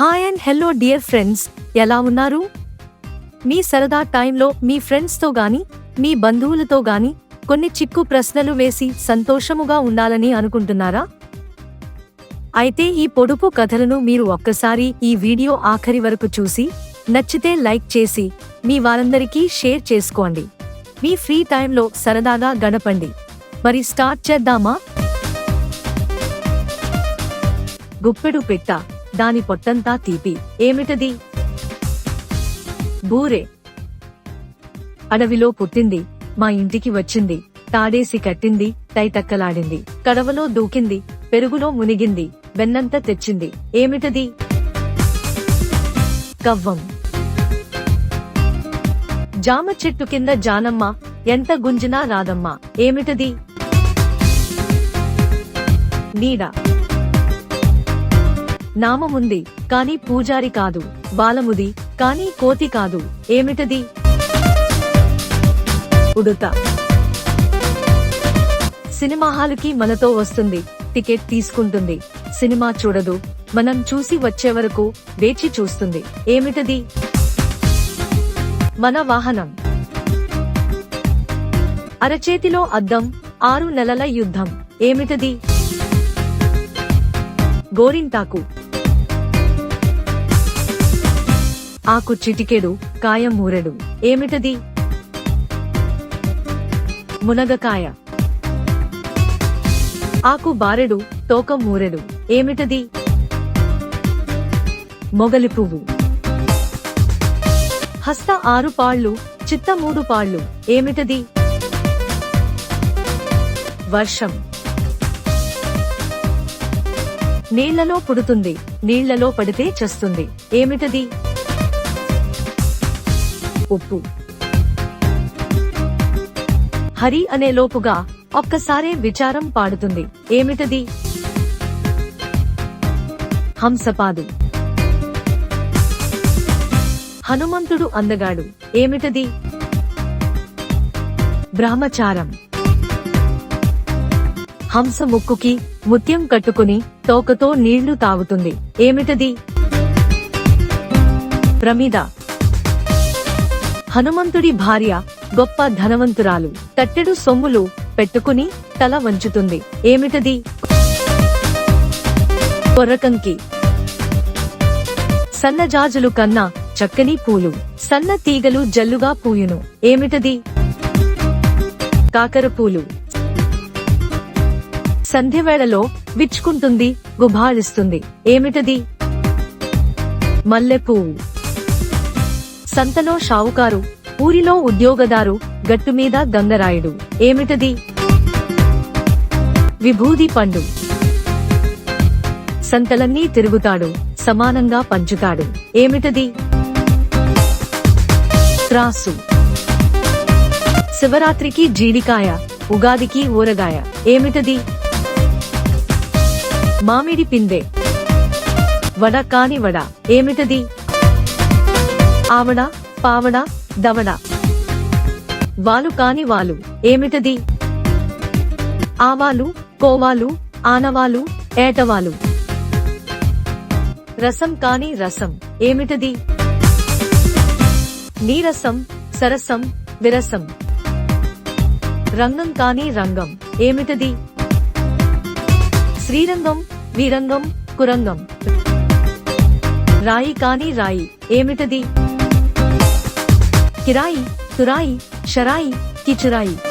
Hi and hello dear friends ఎలా ఉన్నారు? మీ సరదా టైంలో మీ ఫ్రెండ్స్తో గాని మీ బంధువులతో గాని కొన్ని చిక్కు ప్రశ్నలు వేసి సంతోషముగా ఉండాలని అనుకుంటున్నారా? అయితే ఈ పొడుపు కథలను మీరు ఒక్కసారి ఈ వీడియో ఆఖరి వరకు చూసి నచ్చితే లైక్ చేసి మీ వారందరికీ షేర్ చేసుకోండి. మీ ఫ్రీ టైంలో సరదాగా గడపండి. మరి స్టార్ట్ చేద్దామా? గుప్పెడు పెట్ట. దాని పొట్టంతా తీపి. ఏమిటది? బూరే. అడవిలో పుట్టింది. మా ఇంటికి వచ్చింది. తాడేసి కట్టింది. తైతక్కలాడింది. కడవలో దూకింది. పెరుగులో మునిగింది. వెన్నంత తెచ్చింది. ఏమిటది? కవ్వం జామ చెట్టు కింద జానమ్మ ఎంత గుంజినా రాదమ్మ. ఏమిటది? నీడ. నామముంది కాని పూజారి కాదు బాలముది కాని కోతి కాదు. ఏమిటది? ఉడుత. సినిమా హాలుకి మనతో వస్తుంది టికెట్ తీసుకుంటుంది. సినిమా చూడదు మనం చూసి వచ్చే వరకు వేచి చూస్తుంది. ఏమిటది? మన వాహనం. అరచేతిలో అద్దం ఆరు నెలల యుద్ధం. ఏమిటది? గోరింటాకు. ఆకు చిటికెడు కాయ మూరెడు ఏమిటది? మునగకాయ. ఆకు బారెడు తోక మూరెడు ఏమిటది? మొగలి పువ్వు హస్త ఆరు పాళ్ళు చిత్త మూడు పాళ్ళు. ఏమిటది? వర్షం. నీళ్ళలో పుడుతుంది నీళ్ళలో పడితే చస్తుంది. ఏమిటది? ఉప్పు హరి అనే లోపుగా ఒక్కసారే విచారం పాడుతుంది. ఏమిటది? హంసపాదు. హనుమంతుడు అందగాడు. ఏమిటది? బ్రహ్మచారం. హంస ముక్కుకి ముత్యం కట్టుకుని తోకతో నీళ్ళు తాగుతుంది. ఏమిటది? ప్రమిద. హనుమంతుడి భార్య గొప్ప ధనవంతురాలు. తట్టెడు సొమ్ములు పెట్టుకుని తల వంచుతుంది. ఏమిటది? కొర్రకంకి సన్నజాజులు కన్నా చక్కని పూలు. సన్న తీగలు జల్లుగా పూయును. ఏమిటది? కాకర పూలు. సంధ్యవేళలో విచ్చుకుంటుంది గుభాళిస్తుంది ఏమిటది? మల్లెపూవు సంతలో షావుకారు ఊరిలో ఉద్యోగదారు గట్టుమీద గంగరాయుడు. ఏమిటది? విభూది పండు. సంతలన్నీ తిరుగుతాడు సమానంగా పంచుతాడు. ఏమిటది? త్రాసు. శివరాత్రికి జీడికాయ ఉగాదికి ఊరగాయ. ఏమిటది? మామిడి పిందె. వడ కాని వడ. ఏమిటది? ఆవడ పావడ దవడ వాలు కాని వాలు ఏమిటది? ఆవాలు కోవాలు ఆనవాలు ఏటవాలు. రసం కాని రసం ఏమిటది? నీరసం సరసం విరసం. రంగం కాని రంగం ఏమిటది? శ్రీరంగం వీరంగం కురంగం. రాయి కాని రాయి ఏమిటది? किराई तुराई शराई किचराई।